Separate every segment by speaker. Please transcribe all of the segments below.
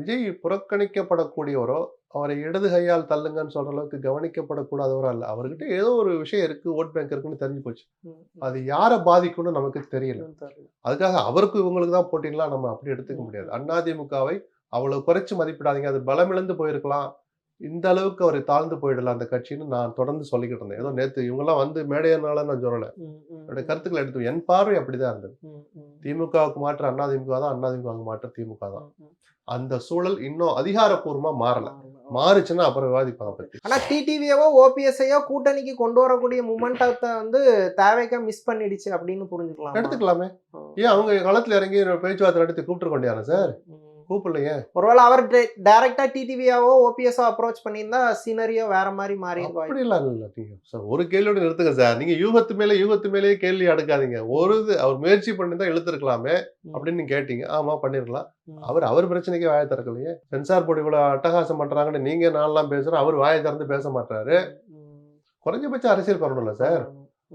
Speaker 1: விஜய் புறக்கணிக்கப்படக்கூடியவரோ அவரை இடது கையால் தள்ளுங்கன்னு சொல்ற அளவுக்கு கவனிக்கப்படக்கூடாதவரோ அல்ல அவர்கிட்ட ஏதோ ஒரு விஷயம் இருக்கு ஓட் பேங்க் இருக்குன்னு தெரிஞ்சு போச்சு. அது யாரை பாதிக்கும்னு நமக்கு தெரியல. அதுக்காக அவருக்கு இவங்களுக்கு தான் போட்டின்லாம் நம்ம அப்படி எடுத்துக்க முடியாது. அதிமுகவை அவ்வளவு குறைச்சு மதிப்பிடாதீங்க. அது பலமிழந்து போயிருக்கலாம். இந்த அளவுக்கு அவர் தாழ்ந்து போயிடலாம் அந்த கட்சின்னு நான் தொடர்ந்து சொல்லிக்கிட்டு இருந்தேன். ஏதோ நேத்து இவங்கெல்லாம் வந்து மேடையனால நான் சொல்லல. என்னோட கருத்துக்களை எடுத்து என் பார்வை அப்படிதான் இருந்தது. திமுகவுக்கு மாற்று அதிமுக தான் அதிமுகவுக்கு மாற்று திமுக தான். அந்த சூழல் இன்னும் அதிகாரப்பூர்வமா மாறல. மாறுச்சுன்னா அப்புறம் விவாதிப்பாங்க பத்தி.
Speaker 2: ஆனா டிடிவியவோ ஓபிஎஸ்ஐயோ கூட்டணிக்கு கொண்டு வரக்கூடிய மூமெண்டத்தை வந்து தேவைக்கா மிஸ் பண்ணிடுச்சு அப்படின்னு புரிஞ்சுக்கலாம்?
Speaker 1: எடுத்துக்கலாமே. ஏன் அவங்க களத்துல இறங்கி பேச்சுவார்த்தை நடத்தி கூப்பிட்டு கொண்டியானே சார்? கூப்பிடலையே.
Speaker 2: ஒருவேளை அவர் டைரக்டா டிடிவியாவோ ஓபிஎஸ்ஓ அப்ரோச் பண்ணியிருந்தா சீனரியோ வேற மாதிரி மாறி
Speaker 1: அப்படி இல்ல இல்ல சார் ஒரு கேள்வியோட நிறுத்துங்க சார். நீங்க யூகத்து மேலே யூகத்து மேலேயே கேள்வி அடுக்காதீங்க. ஒரு இது அவர் முயற்சி பண்ணி தான் இழுத்துருக்கலாமே அப்படின்னு கேட்டீங்க. ஆமா பண்ணிருக்கலாம். அவர் அவர் பிரச்சனைக்கு வாயை திறக்கலையே. சென்சார் போர்டு இவ்வளவு அட்டகாசம் பண்றாங்கன்னு நீங்க நான்லாம் பேசுறோம் அவர் வாயை திறந்து பேச மாட்டாரு குறைஞ்சபட்ச அரசியல் பண்ணணும்ல சார்.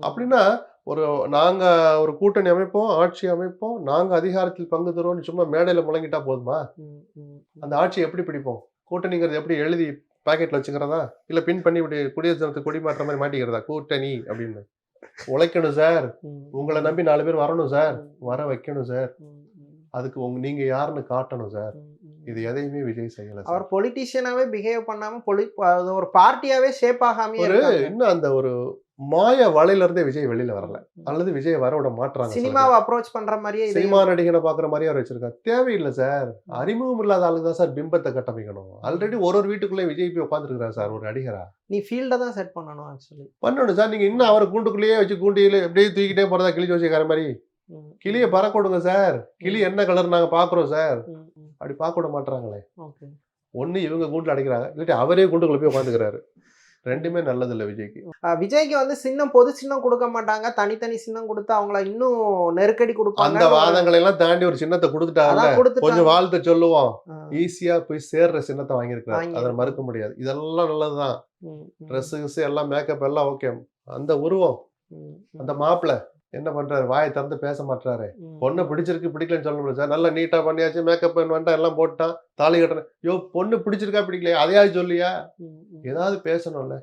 Speaker 1: அப்படின்னா ஒரு நாங்க ஒரு கூட்டணி அமைப்போம் ஆட்சி அமைப்போம் நாங்க அதிகாரத்தில் பங்கு தருவோம்னு சும்மா மேடையில முழங்கிட்டா போதுமா? அந்த ஆட்சியை எப்படி பிடிப்போம்? கூட்டணிங்கிறது எப்படி எழுதி பாக்கெட்ல வச்சுக்கிறதா? இல்ல பின் பண்ணி இப்படி குடியரசு தினத்துக்கு கொடி மாற்ற மாதிரி மாட்டிக்கிறதா? கூட்டணி அப்படின்னு. உழைக்கணும் சார் உங்களை நம்பி நாலு பேர் வரணும் சார் வர வைக்கணும் சார் அதுக்கு உங்க நீங்க யாருன்னு காட்டணும் சார் இது எதையுமே விஜய் செய்யல
Speaker 2: அவர் பொலிட்டீஷியனாவே பிஹேவ் பண்ணாம பொலி ஒரு பார்ட்டியாவே ஷேப் ஆகாம
Speaker 1: இன்னும் அந்த ஒரு மாய வலையில இருந்தே விஜய் வெளியில வரல. அல்லது விஜய் வர விட பேர்.
Speaker 2: சினிமாவை அப்ரோச் பண்ற மாதிரியே
Speaker 1: சினிமா நடிகனை பாக்குற மாதிரியே அவர் வச்சிருக்காரு. தேவையில்லை சார். அறிமுகம் இல்லாத ஆளுக்கு தான் சார் பிம்பத்தை கட்டமைக்கணும். ஆல்ரெடி ஒரு ஒரு வீட்டுக்குள்ளே விஜய் போய் உட்காந்துருக்காரு சார் ஒரு நடிகரா?
Speaker 2: நீ ஃபீல்ட தான் செட் பண்ணணும் ஆக்சுவலி
Speaker 1: பண்ணணும் சார். நீங்க இன்னும் அவரை கூண்டுக்குள்ளேயே வச்சு கூண்டியில எப்படியே தூக்கிட்டே போறதா கிளி ஜோசிக்கார மாதிரி? கிளியை பறக்க விடுங்க சார். கிளி என்ன கலர் நாங்க பாக்குறோம் சார்? அப்படி பார்க்க விட மாட்டாங்களே
Speaker 2: ஓகே.
Speaker 1: ஒண்ணு இவங்க கூண்டுல அடைக்கிறாங்க. இல்லாட்டி அவரே கூண்டுக்குள்ள போய் உட்காந்துக்கிறாரு ரெண்டுமே நல்லது இல்ல விஜய்க்கு
Speaker 2: விஜய்க்கு வந்து சின்னம் பொது சின்னம் கொடுக்க மாட்டாங்க. தனித்தனி சின்னம் கொடுத்து அவங்கள இன்னும் நெருக்கடி கொடுப்பாங்க
Speaker 1: அந்த வாதங்களை எல்லாம் தாண்டி ஒரு சின்னத்தை
Speaker 2: கொடுத்துட்டாங்க.
Speaker 1: கொஞ்சம் வாழ்த்து சொல்லுவோம். ஈஸியா போய் சேர்ற சின்னத்தை வாங்கியிருக்காரு அதை. மறுக்க முடியாது. இதெல்லாம் நல்லதுதான்.
Speaker 2: ம், ம்,
Speaker 1: ட்ரெஸ் கிஸ் எல்லாம் மேக்கப் எல்லாம் ஓகே அந்த உருவம். அந்த மாப்பிளை. என்ன பண்றாரு? வாயை திறந்து பேச மாட்டாரு. பொண்ணு பிடிச்சிருக்கு பிடிக்கலன்னு சொல்ல முடியாது சார். நல்லா நீட்டா பண்ணியாச்சு. மேக்கப் வந்துட்டா எல்லாம் போட்டான். தாலி கட்டுறேன் யோ பொண்ணு பிடிச்சிருக்கா பிடிக்கலையா? அதையாவது சொல்லியா? ஏதாவது பேசணும்ல.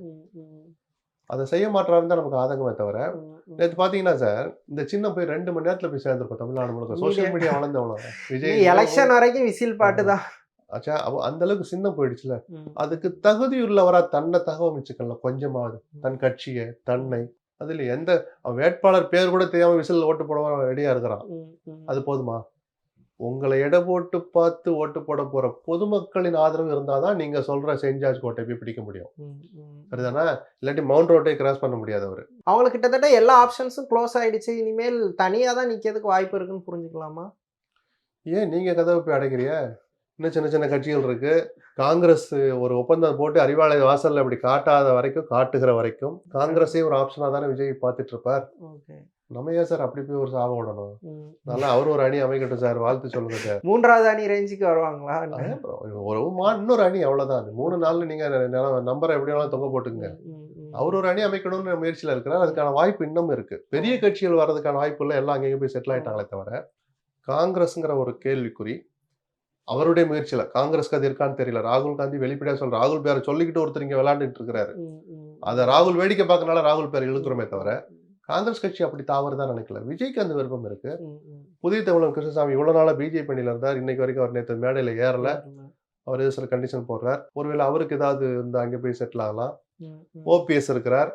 Speaker 1: அதை செய்ய மாட்டாருன்னு தான் நமக்கு ஆதங்கமே தவிர. நேற்று பாத்தீங்கன்னா சார் இந்த சின்ன போய் ரெண்டு மணி நேரத்துல போய் சேர்ந்துருக்கோம் தமிழ்நாடு முழுக்க.
Speaker 2: Media.
Speaker 1: மீடியா வளர்ந்து அவ்வளவு.
Speaker 2: நீ
Speaker 1: விஜய்
Speaker 2: எலெக்ஷன் வரைக்கும் விசில் பாட்டு தான்.
Speaker 1: ஆச்சா அவ- அந்த அளவுக்கு சின்னம் போயிடுச்சுல. அதுக்கு தகுதியுள்ளவரா தன்னை தகவமைச்சுக்கலாம். கொஞ்சமாவது. தன் கட்சியை தன்னை அதுல எந்த வேட்பாளர் பேர் கூட தெரியாம விசில் ஓட்டு போட ரெடியா இருக்கிறான். அது போதுமா? உங்களை எடை போட்டு பார்த்து ஓட்டு போட போற பொதுமக்களின் ஆதரவு இருந்தாதான் நீங்க சொல்ற செயின்ட் ஜார்ஜ் கோட்டை போய் பிடிக்க முடியும். சரிதானே? இல்லாட்டி மவுண்ட் ரோட்டை கிராஸ் பண்ண முடியாது அவரு.
Speaker 2: அவங்களுக்கு கிட்டத்தட்ட எல்லா ஆப்ஷன்ஸும் க்ளோஸ் ஆயிடுச்சு. இனிமேல் தனியா தான் நிக்கிறதுக்கு வாய்ப்பு இருக்குன்னு புரிஞ்சுக்கலாமா?
Speaker 1: ஏன் நீங்க கதவை போய் அடைக்கிறிய இன்னும் சின்ன சின்ன கட்சிகள் இருக்கு. காங்கிரஸ் ஒரு ஒப்பந்தம் போட்டு அறிவாலய வாசல்ல இப்படி காட்டாத வரைக்கும் காட்டுகிற வரைக்கும் காங்கிரஸே ஒரு ஆப்ஷனா தானே விஜய் பார்த்துட்டு இருப்பார். நம்ம ஏன் சார் அப்படி போய் ஒரு சாபம் விடணும் நல்லா அவர் ஒரு அணி அமைக்கட்டும் சார். வாழ்த்து சொல்லுங்க சார்.
Speaker 2: மூன்றாவது அணி ரேஞ்சுக்கு வருவாங்களா.
Speaker 1: ஒரு இன்னொரு அணி அவ்வளவுதான். மூணு நாள்ல நீங்க நம்பரை எப்படி வேணாலும் தொங்க போட்டுங்க. அவர் ஒரு அணி அமைக்கணும்னு முயற்சியில இருக்கிறார். அதுக்கான வாய்ப்பு இன்னும் இருக்கு. பெரிய கட்சிகள் வர்றதுக்கான வாய்ப்பு இல்லை எல்லாம் அங்கேயும் போய் செட்டில் ஆயிட்டாங்களே தவிர காங்கிரஸ்ங்கிற ஒரு கேள்விக்குறி அவருடைய முயற்சியில காங்கிரஸ்க்கு அது இருக்கான்னு தெரியல. ராகுல் காந்தி வெளிப்படையா சொல்ற ராகுல் பேரை சொல்லிக்கிட்டு ஒருத்தர் இங்க விளையாண்டுட்டு இருக்கிறாரு. அதை ராகுல் வேடிக்கை பார்க்கறனால ராகுல் பேர் இழுக்கிறோமே தவிர காங்கிரஸ் கட்சி அப்படி தாவறதா நினைக்கல. விஜய்க்கு அந்த விருப்பம் இருக்கு. புதிய தமிழன் கிருஷ்ணசாமி இவ்வளவு நாளா பிஜேபி பண்ணியில இருந்தார். இன்னைக்கு வரைக்கும் அவர் நேற்று மேடையில ஏறல. அவர் சில கண்டிஷன் போடுறார். ஒருவேளை அவருக்கு ஏதாவது இந்த அங்கே போய் செட்டில் ஆகலாம். ஓபிஎஸ் இருக்கிறார்.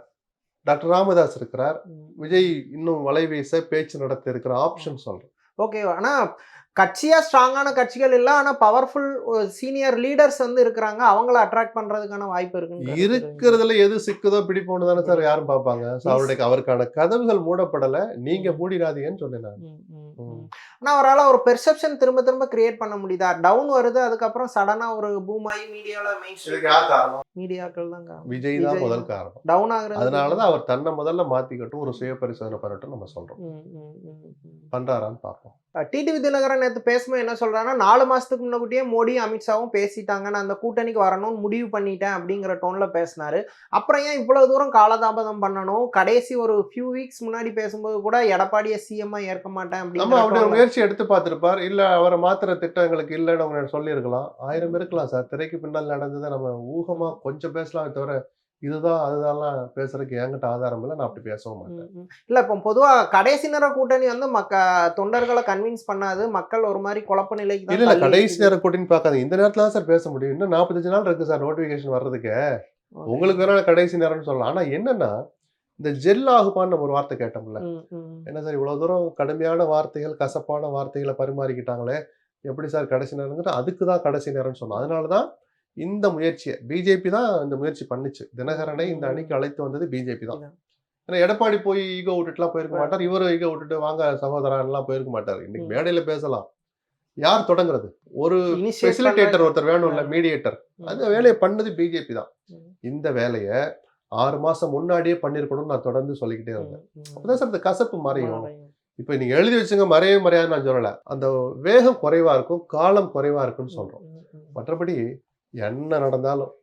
Speaker 1: டாக்டர் ராமதாஸ் இருக்கிறார். விஜய் இன்னும் வலை வீச பேச்சு நடத்த இருக்கிற ஆப்ஷன் சொல்றேன்.
Speaker 2: ஓகே ஆனா கட்சியா ஸ்ட்ராங்கான கட்சிகள் இல்ல ஆனா பவர்ஃபுல் சீனியர் லீடர்ஸ் வந்து இருக்கிறாங்க. அவங்கள அட்ராக்ட் பண்றதுக்கான வாய்ப்பு இருக்குன்னு
Speaker 1: இருக்கிறதுல எது சிக்குதோ பிடிப்போன்னு தானே சார் யாரும் பார்ப்பாங்க. அவருடைய அவருக்கான கதவுகள் மூடப்படல. நீங்க மூடிடாதீங்கன்னு சொன்னேன் நான்.
Speaker 2: ம், ம்,
Speaker 1: ம்.
Speaker 2: ம். ஆனா அவரால் ஒரு பெர்செப்ஷன் திரும்ப திரும்ப கிரியேட் பண்ண முடியுதா? டவுன் வருது அதுக்கப்புறம் சடனா ஒரு பூம் ஆகி மீடியால
Speaker 1: காரணம்?
Speaker 2: மீடியாக்கள் தான் காரணம்.
Speaker 1: விஜய் தான் முதல் காரணம்.
Speaker 2: டவுன் ஆகுறது
Speaker 1: அதனாலதான் அவர் தன்னை முதல்ல மாத்திக்கட்டும் ஒரு சுய பரிசோதனை பண்ணட்டும் நம்ம சொல்றோம்.
Speaker 2: ம், ம், ம், ம்.
Speaker 1: பண்றாரான்னு பார்ப்போம்.
Speaker 2: டிடிவி தினகரன் நேற்று பேசும்போது என்ன சொல்றாருன்னா நாலு மாசத்துக்கு முன்னாடியே மோடியும் அமித்ஷாவும் பேசிட்டாங்க. நான் அந்த கூட்டணிக்கு வரணும்னு முடிவு பண்ணிட்டேன் அப்படிங்கிற டோன்ல பேசினாரு. அப்புறம் ஏன் இவ்வளவு தூரம் காலதாமதம் பண்ணணும்? கடைசி ஒரு ஃபியூ வீக்ஸ் முன்னாடி பேசும்போது கூட எடப்பாடியை சிஎம்மா ஏற்க மாட்டேன் அப்படிங்கிற
Speaker 1: அவருடைய முயற்சி எடுத்து பார்த்திருப்பார். இல்ல அவரை மாத்திர திட்டம் எங்களுக்கு இல்லைன்னு அவங்க சொல்லியிருக்கலாம். ஆயிரம் இருக்கலாம் சார். திரைக்கு பின்னால் நடந்ததை நம்ம ஊகமா கொஞ்சம் பேசலாம் தவிர இதுதான் அதுதான்லாம் பேசுறதுக்கு என்கிட்ட ஆதாரம் இல்லை நான் அப்படி பேசவும் மாட்டேன்.
Speaker 2: இல்ல இப்போ பொதுவா கடைசி நேர கூட்டணி வந்து மக்க தொண்டர்களை கன்வின்ஸ் பண்ணாது மக்கள் ஒரு மாதிரி குழப்ப நிலைக்கு
Speaker 1: இல்ல இல்ல கடைசி
Speaker 2: இருக்குது.
Speaker 1: நேரம் கூட்டின்னு பார்க்காதீங்க இந்த நேரத்துல தான் சார் பேச முடியும் இன்னும் நாற்பத்தஞ்சு நாள் இருக்கு சார் நோட்டிபிகேஷன் வர்றதுக்கு. உங்களுக்கு வேணா கடைசி நேரம்னு சொல்லலாம் ஆனா என்னன்னா இந்த ஜெல் ஆகுமான்னு நம்ம ஒரு வார்த்தை கேட்டோம்ல. என்ன சார் இவ்வளவு தூரம் கடுமையான வார்த்தைகள் கசப்பான வார்த்தைகளை பரிமாறிக்கிட்டாங்களே எப்படி சார் கடைசி நேரம்ங்கிற அதுக்கு தான் கடைசி நேரம்னு சொன்னோம் அதனால தான் இந்த முயற்சியை பிஜேபி தான் இந்த முயற்சி பண்ணுச்சு. தினகரனை இந்த அணிக்கு அழைத்து வந்தது பிஜேபி தான். ஏன்னா எடப்பாடி போய் ஈகோ விட்டுட்டுலாம் போயிருக்க மாட்டார். இவரும் ஈகோ விட்டுட்டு வாங்க சகோதரன்லாம் போயிருக்க மாட்டார். இன்னைக்கு. மேடையில பேசலாம். யார் தொடங்குறது? ஒரு ஃபெசிலிட்டேட்டர் ஒருத்தர் வேணும்ல மீடியேட்டர் அந்த வேலையை பண்ணது பிஜேபி தான். இந்த வேலையை ஆறு மாசம் முன்னாடியே பண்ணிருக்கணும்னு நான் தொடர்ந்து சொல்லிக்கிட்டே இருந்தேன். அப்பதான் சார் இந்த கசப்பு மறையும். இப்போ நீங்க எழுதி வச்சுங்க மறையவே மறையாது நான் சொல்லல. அந்த வேகம் குறைவா இருக்கும் காலம் குறைவா இருக்கும்னு சொல்றோம். மற்றபடி என்ன நடந்தாலும்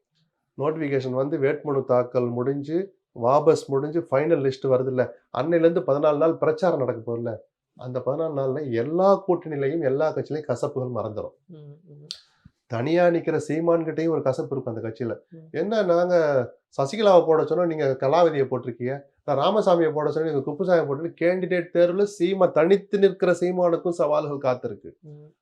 Speaker 1: நோட்டிஃபிகேஷன் வந்து வேட்புமனு தாக்கல் முடிஞ்சு வாபஸ் முடிஞ்சு ஃபைனல் லிஸ்ட் வருது இல்ல அன்னையிலேருந்து பதினாலு நாள் பிரச்சாரம் நடக்க போதில்ல அந்த பதினாலு நாள்ல எல்லா கூட்டணிலையும் எல்லா கட்சியிலையும் கசப்புகள் மறந்துடும்
Speaker 2: ம், ம்.
Speaker 1: தனியா நிக்கிற சீமான்கிட்டயும் ஒரு கசப்பு இருக்கும் அந்த கட்சியில. என்ன நாங்க சசிகலாவை போட சொன்னோம் நீங்க கலாவதியை போட்டிருக்கீங்க. நான் ராமசாமியை போட சொன்னோம் நீங்க குப்புசாமியை போட்டு கேண்டிடேட் தேர்வுல சீமா தனித்து நிற்கிற சீமானுக்கும் சவால்கள் காத்திருக்கு.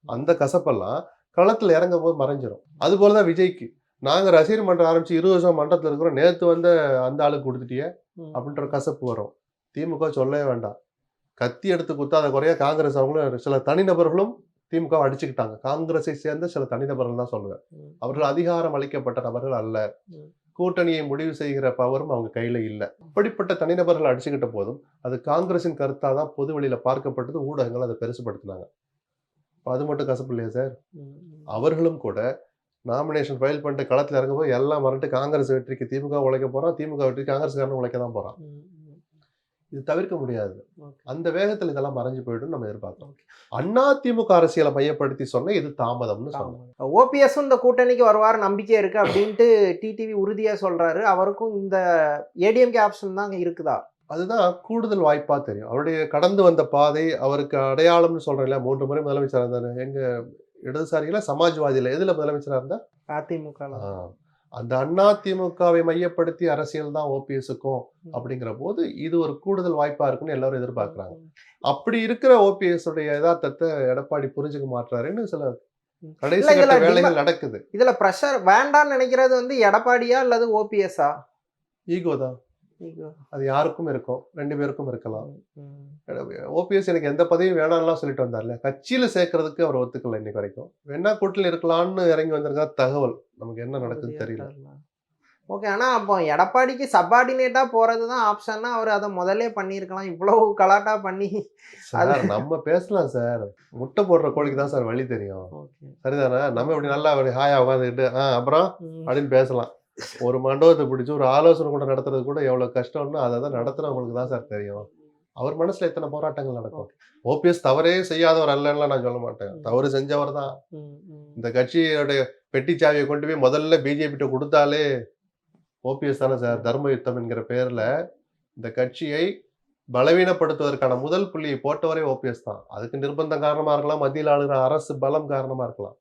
Speaker 1: அந்த கசப்பெல்லாம் களத்துல இறங்கும் போது மறைஞ்சிரும். அது போலதான் விஜய்க்கு. நாங்க ரசிகர் மன்றம் ஆரம்பிச்சு இருபது வருஷம் மன்றத்துல இருக்கிறோம். நேத்து வந்த அந்த ஆளுக்கு கொடுத்துட்டியே. அப்படின்ற கசப்பு வரும். திமுக சொல்லவே வேண்டாம். கத்தி எடுத்து குத்தாத குறைய காங்கிரஸ் அவங்களும் சில தனிநபர்களும் திமுக அடிச்சுக்கிட்டாங்க. காங்கிரஸை சேர்ந்த சில தனிநபர்கள் தான் சொல்லுவேன். அவர்கள் அதிகாரம் அளிக்கப்பட்ட நபர்கள் அல்ல. கூட்டணியை முடிவு செய்கிற பவரும் அவங்க கையில இல்ல. அப்படிப்பட்ட தனிநபர்கள் அடிச்சுக்கிட்ட போதும் அது காங்கிரசின் கருத்தா தான் பொது வெளியில பார்க்கப்பட்டது. ஊடகங்கள் அதை பெருசுபடுத்தினாங்க. அப்ப அது மட்டும் கசப்பு இல்லையா சார். அவர்களும் கூட நாமினேஷன் ஃபைல் பண்ணிட்டு களத்துல இறங்கும்போது எல்லாம் மறந்துட்டு காங்கிரஸ் வெற்றிக்கு திமுக உழைக்க போறான் திமுக வெற்றிக்கு காங்கிரஸ்காரன் உழைக்க தான்
Speaker 2: ம்.
Speaker 1: இது தவிர்க்க முடியாது. அந்த வேகத்தில் இதெல்லாம் மறைஞ்சு போயிடும் நம்ம எதிர்பார்க்கிறோம். அண்ணா திமுக அரசியலை மையப்படுத்தி சொன்ன இது தாமதம்னு சொன்னேன்
Speaker 2: ஓபிஎஸும் இந்த கூட்டணிக்கு வருவார் நம்பிக்கை இருக்கு அப்படின்ட்டு டிடிவி உறுதியா சொல்றாரு. அவருக்கும் இந்த ஏடிஎம்கே ஆப்ஷன் தான் இருக்குதா?
Speaker 1: அதுதான் கூடுதல் வாய்ப்பா தெரியும். அவருடைய கடந்து வந்த பாதை அவருக்கு அடையாளம்னு சொல்றேன் இல்லையா? மூன்று முறை முதலமைச்சர் இருந்தாரு. எங்க இடதுசாரிகள சமாஜ்வாதியில எதுல முதலமைச்சரா இருந்தா?
Speaker 2: அதிமுக
Speaker 1: அந்த அண்ணா திமுகவை மையப்படுத்தி அரசியல் தான் ஓபிஎஸ்க்கும் அப்படிங்கிற போது இது ஒரு கூடுதல் வாய்ப்பா இருக்குன்னு எல்லாரும் எதிர்பார்க்கறாங்க. அப்படி இருக்கிற ஓபிஎஸ் உடைய யதார்த்தத்தை எடப்பாடி புரிஞ்சுக்க மாட்டாருன்னு சில. கடைசி வேலைகள் நடக்குது.
Speaker 2: இதுல ப்ரெஷர் வேண்டாம்னு நினைக்கிறது வந்து எடப்பாடியா அல்லது ஓபிஎஸ்ஆ
Speaker 1: ஈகோ தான். அது யாருக்கும் இருக்கும். ரெண்டு பேருக்கும் இருக்கலாம். ஓபிஎஸ் எனக்கு எந்த பதவியும் வேணாம்லாம் சொல்லிட்டு வந்தார்ல. கட்சியில சேர்க்கறதுக்கு அவர் ஒத்துக்கல இன்னைக்கு வரைக்கும். வேணா கூட்டில் இருக்கலாம்னு இறங்கி வந்திருக்கா தகவல். நமக்கு என்ன நடக்குதுன்னு தெரியல.
Speaker 2: ஓகே ஆனா அப்போ எடப்பாடிக்கு சப்பார்டினேட்டா போறது தான் ஆப்ஷன்னா அவர் அதை முதல்ல பண்ணியிருக்கலாம். இவ்வளவு கலாட்டா பண்ணி
Speaker 1: சார் நம்ம பேசலாம் சார். முட்டை போடுற கோழிக்கு தான் சார் வழி தெரியும். சரிதானே? நம்ம இப்படி நல்லா அப்படி ஹாயா உட்காந்துக்கிட்டு ஆ அப்புறம் அப்படின்னு பேசலாம். ஒரு மண்டபத்தை பிடிச்சி ஒரு ஆலோசனை கூட நடத்துறது கூட எவ்வளவு கஷ்டம்னு அதை தான் நடத்துறவங்களுக்கு தான் சார் தெரியும். அவர் மனசுல எத்தனை போராட்டங்கள் நடக்கும். ஓபிஎஸ் தவறே செய்யாதவர் அல்லன்னு நான் சொல்ல மாட்டேன். தவறு செஞ்சவர் தான். இந்த கட்சியோடைய பெட்டி சாவியை கொண்டு போய் முதல்ல பிஜேபி கொடுத்தாலே ஓபிஎஸ் தானே சார் தர்ம யுத்தம் என்கிற பேர்ல இந்த கட்சியை பலவீனப்படுத்துவதற்கான முதல் புள்ளியை போட்டவரே ஓபிஎஸ் தான். அதுக்கு நிர்பந்தம் காரணமா இருக்கலாம் மத்தியில் ஆளுகிற அரசு பலம் காரணமா இருக்கலாம்.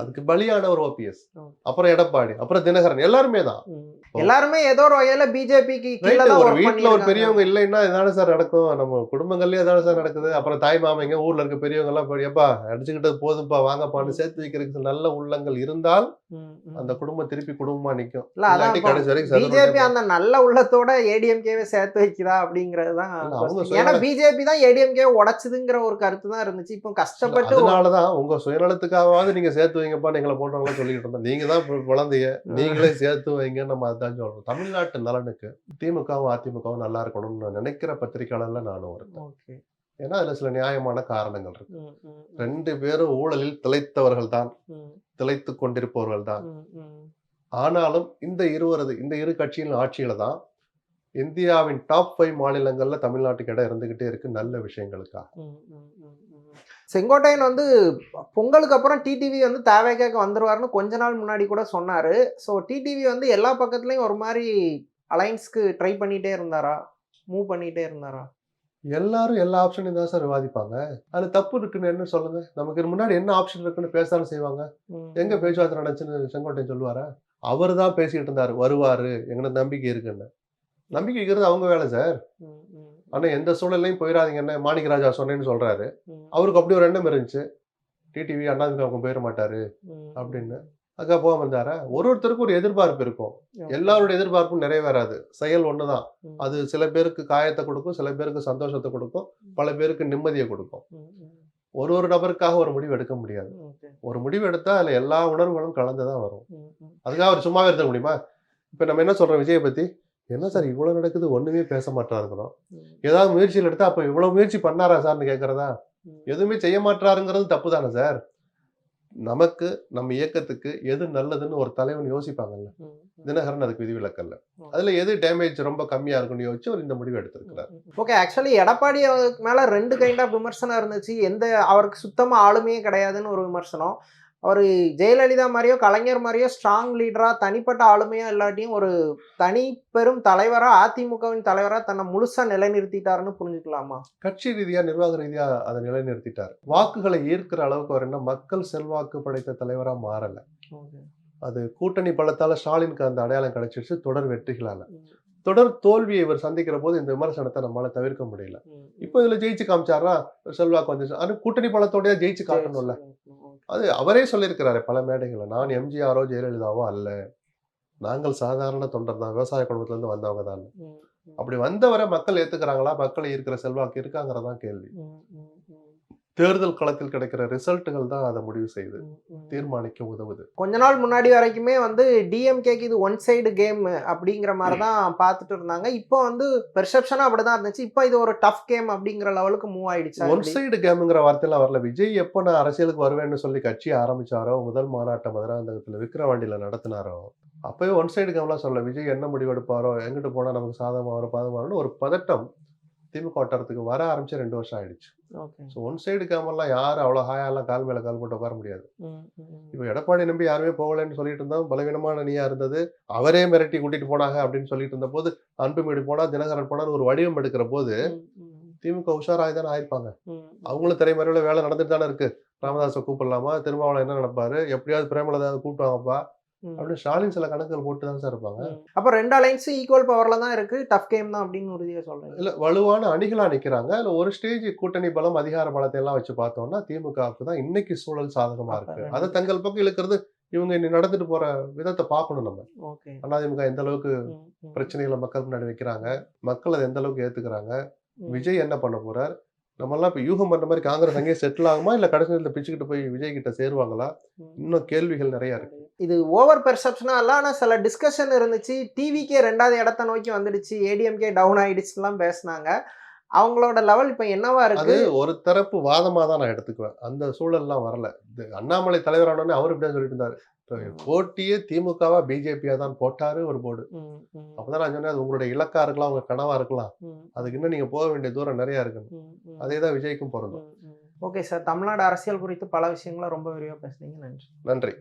Speaker 1: அதுக்கு பலியானவர் ஓபிஎஸ் அப்புறம் எடப்பாடி அப்புறம் தினகரன் எல்லாருமே தான்.
Speaker 2: எல்லாருமே ஏதோ ஒரு வகையில பிஜேபிக்கு
Speaker 1: ஒரு வீட்டுல ஒரு. பெரியவங்க இல்லைன்னா இதானே சார் நடக்கும். நம்ம குடும்பங்கள்லயே இதானே சார் நடக்குது. அப்புறம் தாய் மாமைங்க ஊர்ல இருக்க பெரியவங்க எல்லாம் எப்பா அடிச்சுக்கிட்டது போதும்பா வாங்கப்பான்னு சேர்த்து வைக்கிறதுக்கு நல்ல உள்ளங்கள் இருந்தால். அந்த குடும்பம் திருப்பி குடும்பமா நிக்கும்.
Speaker 2: பிஜேபி அந்த நல்ல உள்ளத்தோட ஏடிஎம்கேவை சேர்த்து வைக்குதா அப்படிங்கிறது தான். ஏன்னா பிஜேபி தான் ஏடிஎம்கே உடைச்சதுங்கிற ஒரு கருத்து தான் இருந்துச்சு. இப்போ கஷ்டப்பட்டு
Speaker 1: அதனாலதான் உங்க சுயநலத்துக்காவது நீங்க சேர்த்து வைங்கப்பா எங்களை போன்றவங்க சொல்லிக்கிட்டு இருந்தோம். நீங்க தான் குழந்தைய நீங்களே சேர்த்து வைங்க நம்ம அதான் சொல்றோம். தமிழ்நாட்டு நலனுக்கு திமுகவும் அதிமுகவும் நல்லா இருக்கணும்னு நினைக்கிற பத்திரிகையாளர்ல நானும் ஒருத்தன்.
Speaker 2: ஓகே.
Speaker 1: ஏன்னா அதுல சில நியாயமான காரணங்கள் இருக்கு. ரெண்டு பேரும் ஊழலில் திளைத்தவர்கள் தான். திளைத்து கொண்டிருப்பவர்கள் தான். ஆனாலும் இந்த இருவரது இந்த இரு கட்சியின் ஆட்சியில தான் இந்தியாவின் டாப் ஃபைவ் மாநிலங்கள்ல தமிழ்நாட்டுக்கு இடம் இருந்துகிட்டே இருக்கு நல்ல விஷயங்களுக்காக.
Speaker 2: செங்கோட்டையன் வந்து பொங்கலுக்கு அப்புறம் டிடிவி வந்து தேவைக்காக வந்துருவாருன்னு கொஞ்ச நாள் முன்னாடி கூட சொன்னாரு. ஸோ டிடிவி வந்து எல்லா பக்கத்துலயும் ஒரு மாதிரி அலைன்ஸ்க்கு ட்ரை பண்ணிட்டே இருந்தாரா? மூவ் பண்ணிட்டே இருந்தாரா?
Speaker 1: எல்லாரும் எல்லா ஆப்ஷனையும் தான் சார் விவாதிப்பாங்க. அதுல தப்பு இருக்குன்னு என்ன சொல்லுங்க? நமக்கு முன்னாடி என்ன ஆப்ஷன் இருக்குன்னு பேசத்தானே செய்வாங்க. எங்க பேச்சுவார்த்தை நடந்துச்சுன்னு செங்கோட்டையன் சொல்லுவாரா? அவர் தான் பேசிக்கிட்டு இருந்தாரு. வருவாரு. எங்களுக்கு நம்பிக்கை இருக்குன்னு. நம்பிக்கை இருக்கிறது அவங்க வேலை சார்.
Speaker 2: ம், ம்,
Speaker 1: ஆனா எந்த சூழல்லையும் போயிடாதீங்கன்னு மாணிக்க ராஜா சொன்னேன்னு சொல்றாரு.
Speaker 2: ம்,
Speaker 1: அவருக்கு அப்படி ஒரு எண்ணம் இருந்துச்சு. டிடிவி அண்ணாதிமுக போயிட மாட்டாரு அப்படின்னு. அக்கா போகாம இருந்தாரா? ஒரு ஒருத்தருக்கும் ஒரு எதிர்பார்ப்பு இருக்கும்.
Speaker 2: ம்.
Speaker 1: எல்லாருடைய எதிர்பார்ப்பும் நிறைவேறாது. செயல் ஒண்ணுதான்.
Speaker 2: ம்,
Speaker 1: அது சில பேருக்கு காயத்தை கொடுக்கும் சில பேருக்கு சந்தோஷத்தை கொடுக்கும் பல பேருக்கு நிம்மதியை கொடுக்கும். ஒரு ஒரு நபருக்காக ஒரு முடிவு எடுக்க முடியாது. ஒரு முடிவு எடுத்தா அதுல எல்லா உணர்வுகளும் கலந்துதான் வரும்.
Speaker 2: ம், ம்,
Speaker 1: அதுக்காக அவர் சும்மாவே இருக்க முடியுமா? இப்ப நம்ம என்ன சொல்றோம் விஜயை பத்தி? என்ன சார். இவ்வளவு நடக்குது? ஒண்ணுமே பேச மாட்டாருங்கிறோம் ஏதாவது முயற்சியில் எடுத்தா அப்ப இவ்வளவு முயற்சி பண்ணாரா சார்னு கேக்குறதா?
Speaker 2: ம்.
Speaker 1: எதுவுமே செய்ய மாட்டாருங்கிறது தப்பு தானே சார்? நமக்கு நம்ம இயக்கத்துக்கு எது நல்லதுன்னு ஒரு தலைவன் யோசிப்பாங்கல்ல. தினகரன் அதுக்கு விதிவிலக்கல்ல. அதுல எது டேமேஜ் ரொம்ப கம்மியா இருக்குன்னு யோசிச்சு அவர் இந்த முடிவு எடுத்திருக்கிறார்.
Speaker 2: ஓகே ஆக்சுவலி எடப்பாடி அவருக்கு மேல ரெண்டு கைண்ட் ஆஃப் விமர்சனம் இருந்துச்சு. எந்த அவருக்கு சுத்தமா ஆளுமையே கிடையாதுன்னு ஒரு விமர்சனம். அவர் ஜெயலலிதா மாதிரியோ கலைஞர் மாதிரியோ ஸ்ட்ராங் லீடரா தனிப்பட்ட ஆளுமையா இல்லாட்டியும் ஒரு தனி பெரும் தலைவரா அதிமுகவின் தலைவரா தன்னை முழுசா நிலைநிறுத்திட்டாருன்னு புரிஞ்சுக்கலாமா?
Speaker 1: கட்சி ரீதியா நிர்வாக ரீதியா அதை நிலைநிறுத்திட்டார். வாக்குகளை ஈர்க்கிற அளவுக்கு அவர் என்ன மக்கள் செல்வாக்கு படைத்த தலைவரா மாறல. அது கூட்டணி பலத்தால ஸ்டாலினுக்கு அந்த அடையாளம் கிடைச்சிருச்சு தொடர் வெற்றிகளால. தொடர் தோல்வியை இவர் சந்திக்கிற போது இந்த விமர்சனத்தை நம்மளால தவிர்க்க முடியல. இப்போ இதுல ஜெயிச்சு காமிச்சாரா செல்வாக்கு வந்துச்சு. ஆனா கூட்டணி பலத்தோடய ஜெயிச்சு காட்டணும்ல. அது அவரே சொல்லியிருக்கிறாரு பல மேடைகள்ல நான் எம்ஜிஆரோ ஜெயலலிதாவோ அல்ல. நாங்கள் சாதாரண தொண்டர் தான். விவசாய குடும்பத்துல இருந்து வந்தவங்க தான். அப்படி வந்தவரை மக்கள் ஏத்துக்கிறாங்களா? மக்கள் இருக்கிற செல்வாக்கு இருக்காங்கிறதான் கேள்வி. தேர்தல் களத்தில் கிடைக்கிற ரிசல்ட்டுகள் தான் அதை முடிவு செய்யுது தீர்மானிக்க உதவுது.
Speaker 2: கொஞ்ச நாள் முன்னாடி வரைக்குமே வந்து டிஎம்கேக்கு இது ஒன் சைடு கேம் அப்படிங்கிற மாதிரி தான் பார்த்துட்டு இருந்தாங்க. இப்போ வந்து பெர்செப்ஷனா அப்படிதான் இருந்துச்சு. இப்போ இது ஒரு டஃப் கேம் அப்படிங்கிற லெவலுக்கு மூவ் ஆயிடுச்சு.
Speaker 1: ஒன் சைடு கேமுங்கிற வார்த்தையெல்லாம் வரல. விஜய் எப்போ நான் அரசியலுக்கு வருவேன்னு சொல்லி கட்சி ஆரம்பிச்சாரோ முதல் மாநாட்டை மதுராந்தகத்துல விக்கிரவாண்டியில நடத்தினாரோ அப்பவே ஒன் சைடு கேம்லாம் சொல்ல விஜய் என்ன முடிவெடுப்பாரோ எங்கிட்டு போனா நமக்கு சாதகமா வரும் வரும்னு ஒரு பதட்டம் திமுக வட்டாரத்துக்கு வர ஆரம்பிச்சு ரெண்டு வருஷம் ஆயிடுச்சு. ஸோ ஒன் சைடு கேமெல்லாம் யாரும் அவ்வளோ ஹாயாலாம் கால் மேல கால் போட்டு உட்கார முடியாது. இப்போ எடப்பாடி நம்பி யாருமே போகலைன்னு சொல்லிட்டு இருந்தோம் பலவீனமான அணியா இருந்தது. அவரே மிரட்டி கூட்டிட்டு போனாங்க அப்படின்னு சொல்லிட்டு இருந்த போது அன்புமேடு போனா தினகரன் போனா ஒரு வடிவம் எடுக்கிற போது திமுக உஷாராகி தானே ஆயிருப்பாங்க. அவங்களும் திரைமறைவில் வேலை நடந்துட்டு தானே இருக்கு. ராமதாஸை கூப்பிடலாமா? திருமாவளவன் என்ன நினைப்பாரு? எப்படியாவது பிரேமலதா கூப்பிட்டாங்கப்பா அப்படின்னு ஸ்டாலின் சில கணக்குகள் போட்டு தான் சார் இருப்பாங்க.
Speaker 2: அப்போ ரெண்டு அலைன்ஸும் ஈக்குவல் பவர்ல தான் இருக்கு. டஃப் கேம் தான் அப்படின்னு உறுதியா சொல்றேன்
Speaker 1: இல்ல வலுவான அணிகளா நிக்கிறாங்க. இல்ல ஒரு ஸ்டேஜ் கூட்டணி பலம் அதிகார பலத்தை எல்லாம் வச்சு பார்த்தோம்னா திமுகவுக்கு தான் இன்னைக்கு சூழல் சாதகமா இருக்கு. அதை தங்கள் பக்கம் இழுக்கிறது இவங்க இன்னி நடந்துட்டு போற விதத்தை பார்க்கணும் நம்ம.
Speaker 2: ஓகே.
Speaker 1: அதிமுக எந்த அளவுக்கு பிரச்சனைகளை மக்கள் முன்னாடி வைக்கிறாங்க மக்கள் அதை எந்த அளவுக்கு ஏத்துக்கிறாங்க விஜய் என்ன பண்ண போறார் நம்ம எல்லாம் இப்ப யூகம் பண்ற மாதிரி காங்கிரஸ் அங்கேயே செட்டில் ஆகுமா? இல்ல கடைசி நேரத்துல பிச்சுக்கிட்டு போய் விஜய் கிட்ட சேருவாங்களா? இன்னும் கேள்விகள் நிறைய இருக்கு.
Speaker 2: இது ஓவர் பெர்செப்ஷனா இல்ல ஆனா சில டிஸ்கஷன் இருந்துச்சு. டிவிக்கே ரெண்டாவது இடத்த நோக்கி வந்துடுச்சு. ஏடிஎம்கே டவுன் ஆயிடுச்சுலாம் பேசினாங்க. அவங்களோட லெவல் இப்ப என்னவா இருக்கு?
Speaker 1: ஒரு தரப்பு வாதமா தான் நான் எடுத்துக்குவேன். அந்த சூழல்லாம் வரல. இது அண்ணாமலை தலைவரானோடனே அவர் இப்படி சொல்லிட்டு இருந்தாரு. போட்டியே திமுகவா பிஜேபியா தான் போட்டாரு ஒரு போர்டு. அப்பதான் நான் சொன்னேன் அது உங்களுடைய இலக்கா இருக்கலாம் உங்க கனவா இருக்கலாம். அதுக்கு இன்னும் நீங்க போக வேண்டிய தூரம் நிறைய இருக்கு
Speaker 2: ம், ம்,
Speaker 1: அதே தான் விஜய்க்கும் பொருந்தும்.
Speaker 2: ம், ம். ஓகே சார் தமிழ்நாடு அரசியல் குறித்து பல விஷயங்களை ரொம்ப விரிவாக பேசுனீங்க. நன்றி.
Speaker 1: நன்றி.